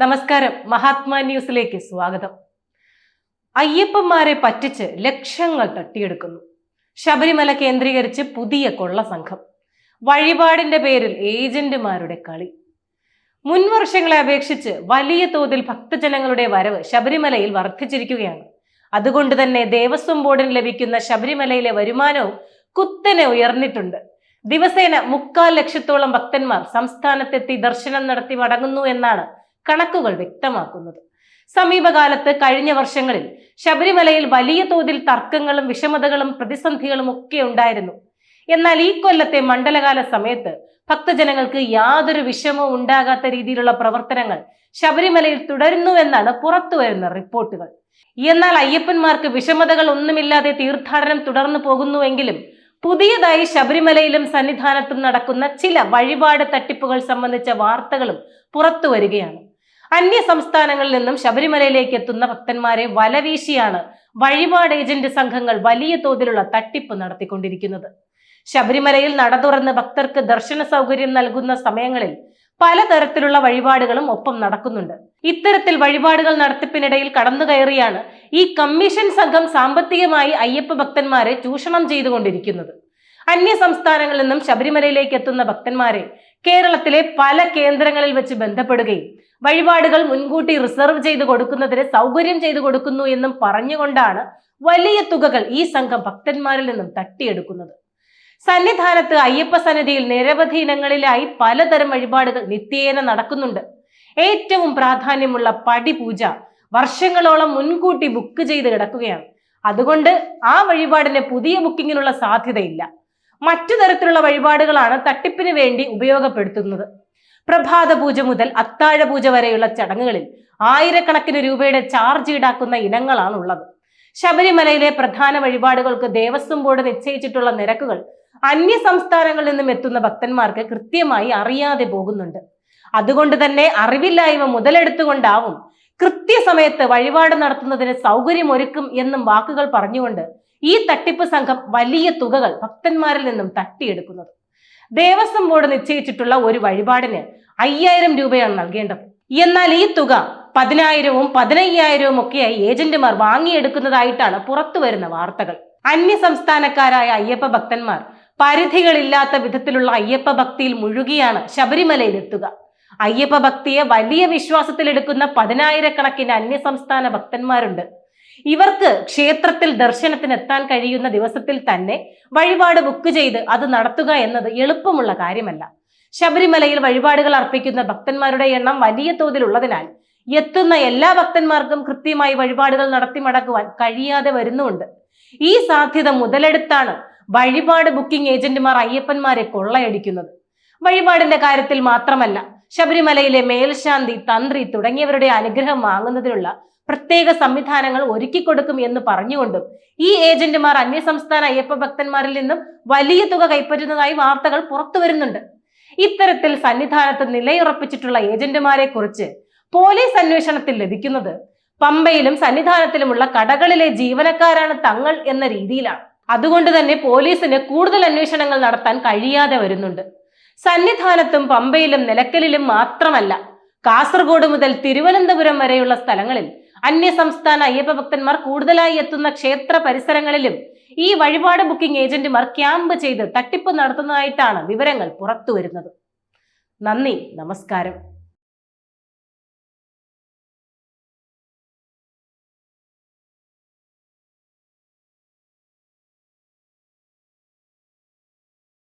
നമസ്കാരം. മഹാത്മാ ന്യൂസിലേക്ക് സ്വാഗതം. അയ്യപ്പന്മാരെ പറ്റിച്ച് ലക്ഷങ്ങൾ തട്ടിയെടുക്കുന്നു. ശബരിമല കേന്ദ്രീകരിച്ച് പുതിയ കൊള്ള സംഘം. വഴിപാടിന്റെ പേരിൽ ഏജന്റുമാരുടെ കളി. മുൻ വർഷങ്ങളെ അപേക്ഷിച്ച് വലിയ തോതിൽ ഭക്തജനങ്ങളുടെ വരവ് ശബരിമലയിൽ വർദ്ധിച്ചിരിക്കുകയാണ്. അതുകൊണ്ട് തന്നെ ദേവസ്വം ബോർഡിന് ലഭിക്കുന്ന ശബരിമലയിലെ വരുമാനവും കുത്തനെ ഉയർന്നിട്ടുണ്ട്. ദിവസേന മുക്കാൽ ലക്ഷത്തോളം ഭക്തന്മാർ സംസ്ഥാനത്തെത്തി ദർശനം നടത്തി മടങ്ങുന്നു എന്നാണ് കണക്കുകൾ വ്യക്തമാക്കുന്നത്. സമീപകാലത്ത് കഴിഞ്ഞ വർഷങ്ങളിൽ ശബരിമലയിൽ വലിയ തോതിൽ തർക്കങ്ങളും വിഷമതകളും പ്രതിസന്ധികളും ഒക്കെ ഉണ്ടായിരുന്നു. എന്നാൽ ഈ കൊല്ലത്തെ മണ്ഡലകാല സമയത്ത് ഭക്തജനങ്ങൾക്ക് യാതൊരു വിഷമവും ഉണ്ടാകാത്ത രീതിയിലുള്ള പ്രവർത്തനങ്ങൾ ശബരിമലയിൽ തുടരുന്നുവെന്നാണ് പുറത്തുവരുന്ന റിപ്പോർട്ടുകൾ. എന്നാൽ അയ്യപ്പന്മാർക്ക് വിഷമതകൾ ഒന്നുമില്ലാതെ തീർത്ഥാടനം തുടർന്നു പോകുന്നുവെങ്കിലും പുതിയതായി ശബരിമലയിലും സന്നിധാനത്തും നടക്കുന്ന ചില വഴിപാട് തട്ടിപ്പുകൾ സംബന്ധിച്ച വാർത്തകളും പുറത്തു വരികയാണ് അന്യ സംസ്ഥാനങ്ങളിൽ നിന്നും ശബരിമലയിലേക്ക് എത്തുന്ന ഭക്തന്മാരെ വലവീശിയാണ് വഴിപാട് ഏജന്റ് സംഘങ്ങൾ വലിയ തോതിലുള്ള തട്ടിപ്പ് നടത്തിക്കൊണ്ടിരിക്കുന്നത്. ശബരിമലയിൽ നട തുറന്ന് ഭക്തർക്ക് ദർശന സൗകര്യം നൽകുന്ന സമയങ്ങളിൽ പലതരത്തിലുള്ള വഴിപാടുകളും ഒപ്പം നടക്കുന്നുണ്ട്. ഇത്തരത്തിൽ വഴിപാടുകൾ നടത്തിപ്പിനിടയിൽ കടന്നു കയറിയാണ് ഈ കമ്മീഷൻ സംഘം സാമ്പത്തികമായി അയ്യപ്പ ഭക്തന്മാരെ ചൂഷണം ചെയ്തുകൊണ്ടിരിക്കുന്നത്. അന്യ സംസ്ഥാനങ്ങളിൽ നിന്നും ശബരിമലയിലേക്ക് എത്തുന്ന ഭക്തന്മാരെ കേരളത്തിലെ പല കേന്ദ്രങ്ങളിൽ വെച്ച് ബന്ധപ്പെടുകയും വഴിപാടുകൾ മുൻകൂട്ടി റിസർവ് ചെയ്ത് കൊടുക്കുന്നതിന് സൗകര്യം ചെയ്തു കൊടുക്കുന്നു എന്നും പറഞ്ഞുകൊണ്ടാണ് വലിയ തുകകൾ ഈ സംഘം ഭക്തന്മാരിൽ നിന്നും തട്ടിയെടുക്കുന്നത്. സന്നിധാനത്ത് അയ്യപ്പ സന്നിധിയിൽ നിരവധി ഇനങ്ങളിലായി പലതരം വഴിപാടുകൾ നിത്യേന നടക്കുന്നുണ്ട്. ഏറ്റവും പ്രാധാന്യമുള്ള പടിപൂജ വർഷങ്ങളോളം മുൻകൂട്ടി ബുക്ക് ചെയ്ത് കിടക്കുകയാണ്. അതുകൊണ്ട് ആ വഴിപാടിന് പുതിയ ബുക്കിങ്ങിനുള്ള സാധ്യതയില്ല. മറ്റു തരത്തിലുള്ള വഴിപാടുകളാണ് തട്ടിപ്പിന് വേണ്ടി ഉപയോഗപ്പെടുത്തുന്നത്. പ്രഭാത പൂജ മുതൽ അത്താഴ പൂജ വരെയുള്ള ചടങ്ങുകളിൽ ആയിരക്കണക്കിന് രൂപയുടെ ചാർജ് ഈടാക്കുന്ന ഇനങ്ങളാണ് ഉള്ളത് ശബരിമലയിലെ പ്രധാന വഴിപാടുകൾക്ക് ദേവസ്വം ബോർഡ് നിശ്ചയിച്ചിട്ടുള്ള നിരക്കുകൾ അന്യ സംസ്ഥാനങ്ങളിൽ നിന്നും എത്തുന്ന ഭക്തന്മാർക്ക് കൃത്യമായി അറിയാതെ പോകുന്നുണ്ട്. അതുകൊണ്ട് തന്നെ അറിവില്ലായ്മ മുതലെടുത്തുകൊണ്ടാവും കൃത്യസമയത്ത് വഴിപാട് നടത്തുന്നതിന് സൗകര്യമൊരുക്കും എന്നും വാക്കുകൾ പറഞ്ഞുകൊണ്ട് ഈ തട്ടിപ്പ് സംഘം വലിയ തുകകൾ ഭക്തന്മാരിൽ നിന്നും തട്ടിയെടുക്കുന്നത്. ദേവസ്വം ബോർഡ് നിശ്ചയിച്ചിട്ടുള്ള ഒരു വഴിപാടിന് അയ്യായിരം രൂപയാണ് നൽകേണ്ടത്. എന്നാൽ ഈ തുക പതിനായിരവും പതിനയ്യായിരവും ഒക്കെയായി ഏജന്റുമാർ വാങ്ങിയെടുക്കുന്നതായിട്ടാണ് പുറത്തു വരുന്ന വാർത്തകൾ. അന്യ സംസ്ഥാനക്കാരായ അയ്യപ്പ ഭക്തന്മാർ പരിധികളില്ലാത്ത വിധത്തിലുള്ള അയ്യപ്പ ഭക്തിയിൽ മുഴുകിയാണ് ശബരിമലയിൽ എത്തുക അയ്യപ്പ ഭക്തിയെ വലിയ വിശ്വാസത്തിലെടുക്കുന്ന പതിനായിരക്കണക്കിന് അന്യസംസ്ഥാന ഭക്തന്മാരുണ്ട്. ഇവർക്ക് ക്ഷേത്രത്തിൽ ദർശനത്തിന് എത്താൻ കഴിയുന്ന ദിവസത്തിൽ തന്നെ വഴിപാട് ബുക്ക് ചെയ്ത് അത് നടത്തുക എന്നത് എളുപ്പമുള്ള കാര്യമല്ല. ശബരിമലയിൽ വഴിപാടുകൾ അർപ്പിക്കുന്ന ഭക്തന്മാരുടെ എണ്ണം വലിയ തോതിൽ ഉള്ളതിനാൽ എത്തുന്ന എല്ലാ ഭക്തന്മാർക്കും കൃത്യമായി വഴിപാടുകൾ നടത്തി മടക്കുവാൻ കഴിയാതെ വരുന്നുമുണ്ട്. ഈ സാധ്യത മുതലെടുത്താണ് വഴിപാട് ബുക്കിംഗ് ഏജന്റുമാർ അയ്യപ്പന്മാരെ കൊള്ളയടിക്കുന്നത്. വഴിപാടിന്റെ കാര്യത്തിൽ മാത്രമല്ല ശബരിമലയിലെ മേൽശാന്തി തന്ത്രി തുടങ്ങിയവരുടെ അനുഗ്രഹം വാങ്ങുന്നതിനുള്ള പ്രത്യേക സംവിധാനങ്ങൾ ഒരുക്കി കൊടുക്കും എന്ന് പറഞ്ഞുകൊണ്ടും ഈ ഏജന്റുമാർ അന്യസംസ്ഥാന അയ്യപ്പ ഭക്തന്മാരിൽ നിന്നും വലിയ തുക കൈപ്പറ്റുന്നതായി വാർത്തകൾ പുറത്തു വരുന്നുണ്ട്. ഇത്തരത്തിൽ സന്നിധാനത്ത് നിലയുറപ്പിച്ചിട്ടുള്ള ഏജന്റുമാരെ കുറിച്ച് പോലീസ് അന്വേഷണത്തിൽ ലഭിക്കുന്നത് പമ്പയിലും സന്നിധാനത്തിലുമുള്ള കടകളിലെ ജീവനക്കാരാണ് തങ്ങൾ എന്ന രീതിയിലാണ്. അതുകൊണ്ട് തന്നെ പോലീസിന് കൂടുതൽ അന്വേഷണങ്ങൾ നടത്താൻ കഴിയാതെ വരുന്നുണ്ട്. സന്നിധാനത്തും പമ്പയിലും നിലക്കലിലും മാത്രമല്ല. കാസർഗോഡ് മുതൽ തിരുവനന്തപുരം വരെയുള്ള സ്ഥലങ്ങളിൽ അന്യസംസ്ഥാന അയ്യപ്പ ഭക്തന്മാർ കൂടുതലായി എത്തുന്ന ക്ഷേത്ര പരിസരങ്ങളിലും ഈ വഴിപാട് ബുക്കിംഗ് ഏജന്റുമാർ ക്യാമ്പ് ചെയ്ത് തട്ടിപ്പ് നടത്തുന്നതായിട്ടാണ് വിവരങ്ങൾ പുറത്തു വരുന്നത് നന്ദി നമസ്കാരം.